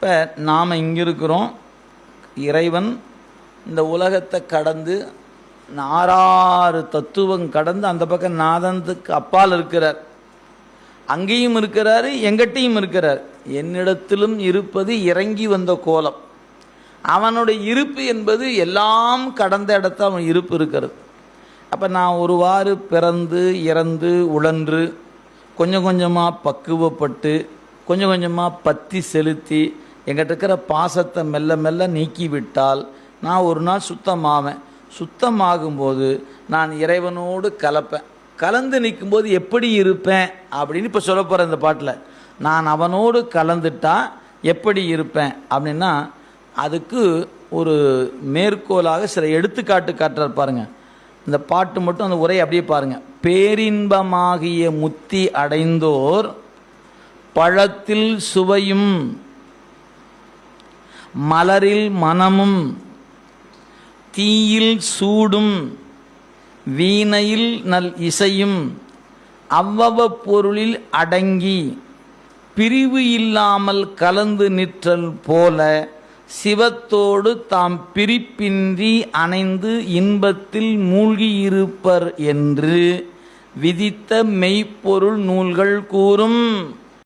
இப்போ நாம் இங்கே இருக்கிறோம் இறைவன் இந்த உலகத்தை கடந்து ஆறாறு தத்துவம் கடந்து அந்த பக்கம் நாதந்துக்கு அப்பால் இருக்கிறார். அங்கேயும் இருக்கிறார் எங்கிட்டையும் இருக்கிறார். என்னிடத்திலும் இருப்பது இறங்கி வந்த கோலம். அவனுடைய இருப்பு என்பது எல்லாம் கடந்த இடத்த அவன் இருப்பு இருக்கிறது. அப்போ நான் ஒருவாறு பிறந்து இறந்து உழன்று கொஞ்சம் கொஞ்சமாக பக்குவப்பட்டு கொஞ்சம் கொஞ்சமாக பத்தி செலுத்தி எங்கிட்ட இருக்கிற பாசத்தை மெல்ல மெல்ல நீக்கிவிட்டால் நான் ஒரு நாள் சுத்தமாவேன். சுத்தமாகும்போது நான் இறைவனோடு கலப்பேன். கலந்து நிற்கும்போது எப்படி இருப்பேன் அப்படின்னு இப்போ சொல்ல போகிறேன் இந்த பாட்டில். நான் அவனோடு கலந்துட்டா எப்படி இருப்பேன் அப்படின்னா அதுக்கு ஒரு மேற்கோளாக சில எடுத்துக்காட்டு காட்டுறார் பாருங்க. இந்த பாட்டு மட்டும் அந்த உரை அப்படியே பாருங்க. பேரின்பமாகிய முத்தி அடைந்தோர் பழத்தில் சுவையும் மலரில் மனமும் தீயில் சூடும் வீணையில் நல் இசையும் அவ்வவ பொருளில் அடங்கி பிரிவு இல்லாமல் கலந்து நிற்றல் போல சிவத்தோடு தாம் பிரிப்பின்றி அணைந்து இன்பத்தில் மூழ்கியிருப்பர் என்று விதித்த மெய்ப்பொருள் நூல்கள் கூறும்.